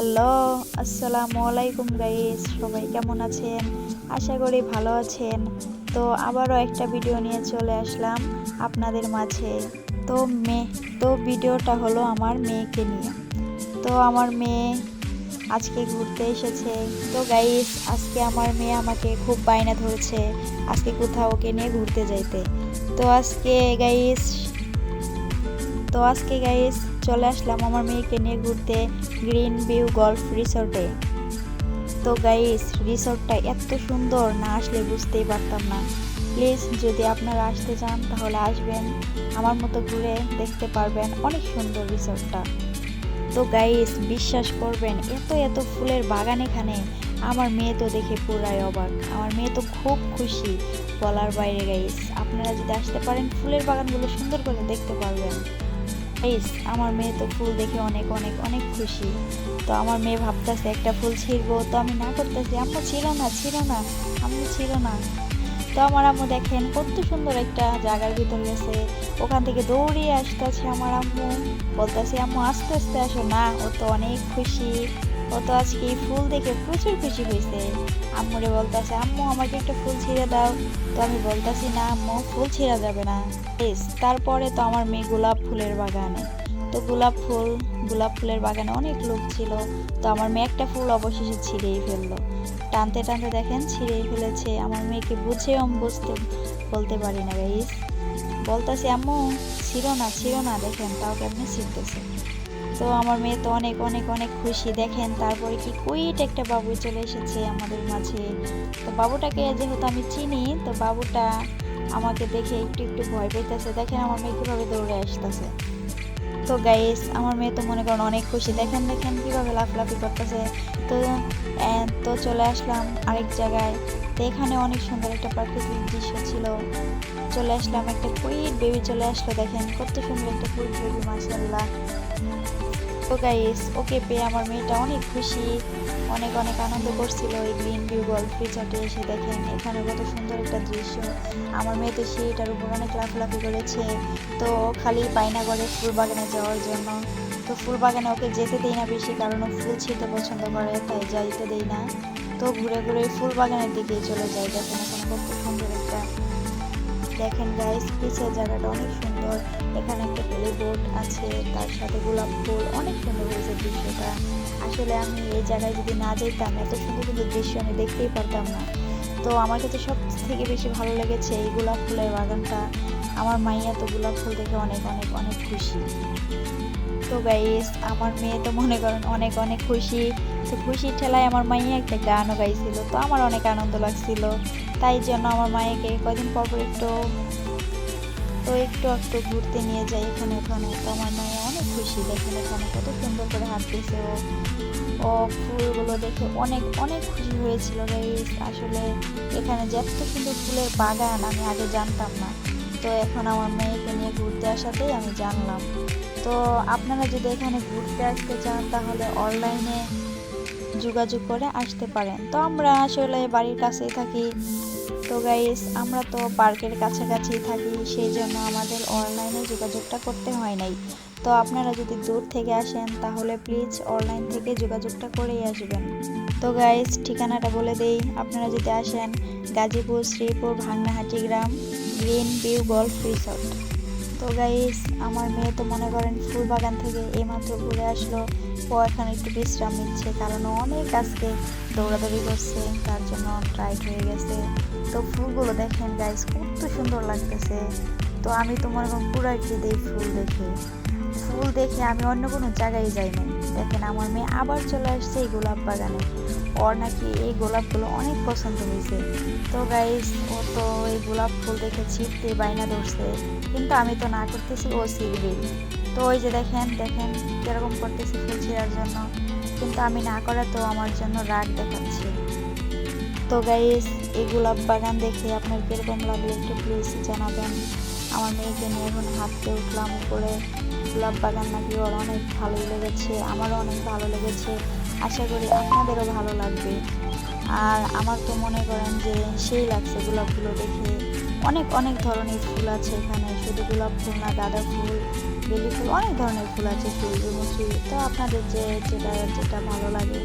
Hello, আসসালামু আলাইকুম guys সবাই কেমন আছেন? আশা করি ভালো আছেন। তো আবারও একটা ভিডিও নিয়ে চলে আসলাম আপনাদের মাঝে। তো মেয়ে তো ভিডিওটা হলো আমার মেয়েকে নিয়ে। তো আমার মেয়ে আজকে ঘুরতে এসেছে। তো গাইস আজকে আমার মেয়ে আমাকে খুব বায়না ধরেছে আজকে কোথাও ওকে নিয়ে ঘুরতে যাইতে। তো আজকে গাইস তো আজকে গাইস চলে আসলাম আমার মেয়েকে নিয়ে ঘুরতে গ্রিন ভিউ গল্ফ রিসোর্টে। তো গাইস রিসোর্টটা এত সুন্দর, না আসলে বুঝতেই পারতাম না। প্লিজ যদি আপনারা আসতে চান, তাহলে আসবেন। আমার মতো ঘুরে দেখতে পারবেন। অনেক সুন্দর রিসোর্টটা। তো গাইস বিশ্বাস করবেন, এত এত ফুলের বাগান এখানে। আমার মেয়ে তো দেখে পুরাই অবাক। আমার মেয়ে তো খুব খুশি। বলার বাইরে গাইস আপনারা যদি আসতে পারেন, ফুলের বাগানগুলো সুন্দর করে দেখতে পারবেন। গাইস আমার মেয়ে তো ফুল দেখে অনেক অনেক অনেক খুশি। তো আমার মেয়ে ভাবতেছে একটা ফুল ছিঁড়বো। তো আমি না করতেছি, আম্মু ছিল না ছিল না আমি ছিল না। তো আমার আম্মু দেখেন কত সুন্দর একটা জায়গার ভিতর গেছে। ওখান থেকে দৌড়িয়ে আসতেছে আমার আম্মু। বলতেছে, আম্মু, আস্তে আস্তে আসো। না, ও তো অনেক খুশি। ও তো আজকে এই ফুল দেখে প্রচুর খুশি হয়েছে। আম্মুরে বলতেছে, আম্মু, আমাকে একটা ফুল ছিঁড়ে দাও। তো আমি বলতেছি, না আম্মু, ফুল ছিঁড়া যাবে না। বেশ, তারপরে তো আমার মেয়ে গোলাপ ফুলের বাগানে। তো গোলাপ ফুল, গোলাপ ফুলের বাগানে অনেক লোক ছিল। তো আমার মেয়ে একটা ফুল অবশেষে ছিঁড়েই ফেলল। টানতে টানতে দেখেন, ছিঁড়েই ফেলেছে। আমার মেয়েকে বুঝেও বুঝতে, বলতে পারি না গাইস বলতেছে, আম্মু, ছিল না ছিল না, দেখেন, তাও কেমনি ছিঁড়তেছে তো আমার মেয়ে তো অনেক অনেক অনেক খুশি, দেখেন, তারপরে কি কুইট একটা বাবু চলে এসেছে আমাদের মাঝে। তো বাবুটাকে যেহেতু আমি চিনি, তো বাবুটা আমাকে দেখে একটু একটু ভয় পেতেছে দেখেন আমার মেয়ে কীভাবে দৌড়ে আসতেছে। তো গাইস আমার মেয়ে তো মনে করেন অনেক খুশি। দেখেন দেখেন কীভাবে লাফলাফি করতেছে। তো তো চলে আসলাম আরেক জায়গায়। তো এখানে অনেক সুন্দর একটা প্রাকৃতিক দৃশ্য ছিল। চলে আসলাম একটা কুইট বেবি চলে আসলো, দেখেন। কত সুন্দর একটা কুইট বেবি মাসাল্লাহ তো গাইস ওকে পেয়ে আমার মেয়েটা অনেক খুশি। অনেক অনেক আনন্দ করছিল এই গ্রিন ভিউ গল্ফ রিসর্টে এসে দেখেন, এখানে কত সুন্দর একটা দৃশ্য। আমার মেয়ে তো সেইটার উপর অনেক লাফলাফি করেছে। তো খালি বায়না করে ফুল বাগানে যাওয়ার জন্য। তো ফুল বাগানে ওকে যেতে দেই না বেশি, কারণ ও ফুল ছিঁড়তে পছন্দ করে, তাই যাইতে দেই না। তো ঘুরে ঘুরে ওই ফুল বাগানের দিকেই চলে যায় দেখেন, এখানে কত সুন্দর একটা দেখেন গাইস পিছের জায়গাটা অনেক সুন্দর। এখানে একটা বোট আছে, তার সাথে গোলাপ ফুল, অনেক সুন্দর হয়েছে দৃশ্যটা। আসলে আমি এই জায়গায় যদি না যেতাম এত সুন্দর সুন্দর দৃশ্য আমি দেখতেই পারতাম না। তো আমার কাছে সব থেকে বেশি ভালো লেগেছে এই গোলাপ ফুলের বাগানটা। আমার মাইয়া তো গোলাপ ফুল দেখে অনেক অনেক অনেক খুশি। তো গাইস আমার মেয়ে তো মনে করেন অনেক অনেক খুশি। তো খুশির ঠেলায় আমার মাইয়া একটা গানও গাইছিল, তো আমার অনেক আনন্দ লাগছিল। তাই জন্য আমার মায়েকে কদিন পর একটু, তো একটু একটু ঘুরতে নিয়ে যাই এখানে ওখানে। তো আমার মায়ে অনেক খুশি দেখেন এখানে, কত সুন্দর করে হাঁটতেছে ও। ও ফুলগুলো দেখে অনেক অনেক খুশি হয়েছিল আসলে এখানে যে এত সুন্দর ফুলের বাগান আমি আগে জানতাম না। তো এখন আমার মেয়েকে নিয়ে ঘুরতে আসাতেই আমি জানলাম। তো আপনারা যদি এখানে ঘুরতে আসতে চান তাহলে অনলাইনে যোগাযোগ করে আসতে পারেন। তো আমরা আসলে বাড়ির কাছেই থাকি। তো গাইস আমরা তো পার্কের কাছাকাছি থাকি, সেই জন্য আমাদের অনলাইনে যোগাযোগটা করতে হয় নাই। তো আপনারা যদি দূর থেকে আসেন, তাহলে প্লিজ অনলাইন থেকে যোগাযোগটা করেই আসবেন। তো গাইস ঠিকানাটা বলে দেই। আপনারা যদি আসেন, গাজীপুর শ্রীপুর ভাঙ্গাহাটি গ্রাম, গ্রিন ভিউ গল্ফ রিসর্ট। তো গাইস আমার মেয়ে তো মনে করেন ফুল বাগান থেকে এইমাত্র ঘুরে আসলো। ও এখন একটু বিশ্রাম নিচ্ছে কারণ অনেক আজকে দৌড়াদৌড়ি করছে, তার জন্য টাইট হয়ে গেছে। তো ফুলগুলো দেখেন গাইস কত সুন্দর লাগতেছে। তো আমি তো মনে করেন পুরাই ফিদে ফুল দেখে। ফুল দেখে আমি অন্য কোনো জায়গায় যাই নাই। দেখেন আমার মেয়ে আবার চলে আসছে এই গোলাপ বাগানে। ওর নাকি এই গোলাপগুলো অনেক পছন্দ হয়েছে। তো গাইস ও তো এই গোলাপ ফুল দেখে ছিঁড়তে বাইনা ধরছে। কিন্তু আমি তো না করতেছি, ও ছিঁড়বেই তো ওই যে দেখেন দেখেন কীরকম করতেছি ফুল ছিঁড়ার জন্য। কিন্তু আমি না করা তো আমার জন্য রাগ দেখাচ্ছে। তো গাইস এই গোলাপ বাগান দেখে আপনার কীরকম লাগল একটু প্লিজ জানাবেন। আমার মেয়েকে নিয়ে এখন হাঁটতে উঠলাম উপরে। গোলাপ বাগান নাকি ওর অনেক ভালোই লেগেছে, আমারও অনেক ভালো লেগেছে। আশা করি আপনাদেরও ভালো লাগবে। আর আমার তো মনে করেন যে সেই লাগছে গোলাপগুলো দেখে অনেক অনেক ধরনের ফুল আছে এখানে। শুধু গোলাপ ফুল না, গাঁদা ফুল, বেলি ফুল, অনেক ধরনের ফুল আছে সূর্যমুখী তো আপনাদের যে, যেটা যেটা ভালো লাগে।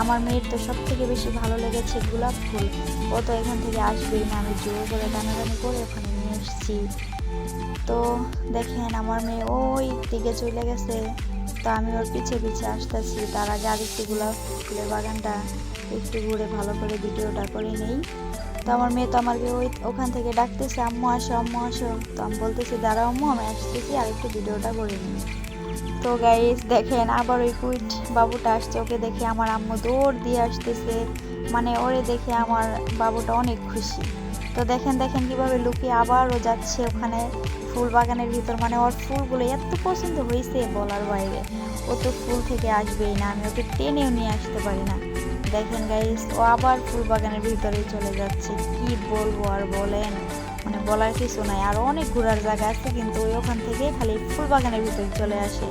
আমার মেয়ের তো সব থেকে বেশি ভালো লেগেছে গোলাপ ফুল। ও তো এখান থেকে আসবেই না, আমি জোর করে টানাটানি করে ওখানে নিয়ে এসেছি। তো দেখেন, আমার মেয়ে ওই দিকে চলে গেছে। তো আমি ওর পিছে পিছে আসতেছি। তার আগে আরেকটু গোলাপ ফুলের বাগানটা একটু ঘুরে ভালো করে ভিডিওটা করে নেই। তো আমার মেয়ে তো আমাকে ওই ওখান থেকে ডাকতেছে, আম্মু আসো আম্মু আসো। তো আমি বলতেছি, দাঁড়াও আম্মু, আমি আসতেছি আর একটু ভিডিওটা করে নিই। তো গাইস দেখেন আবার ওই কুইট বাবুটা আসছে, ওকে দেখে আমার আম্মু দৌড় দিয়ে আসতেছে। মানে ওরে দেখে আমার বাবুটা অনেক খুশি। তো দেখেন দেখেন কীভাবে লুকিয়ে আবারও যাচ্ছে ওখানে ফুল বাগানের ভিতর। মানে ওর ফুলগুলো এত পছন্দ হয়েছে বলার বাইরে। ও তো ফুল থেকে আসবেই না, আমি ওকে টেনেও নিয়ে আসতে পারি না। দেখেন গাইস ও আবার ফুল বাগানের ভিতরে চলে যাচ্ছে। কি বলব আর বলেন? মানে বলার কিছু নাই। আর অনেক ঘোরার জায়গা আছে, কিন্তু ওই ওখান থেকে খালি ফুল বাগানের ভিতরে চলে আসে।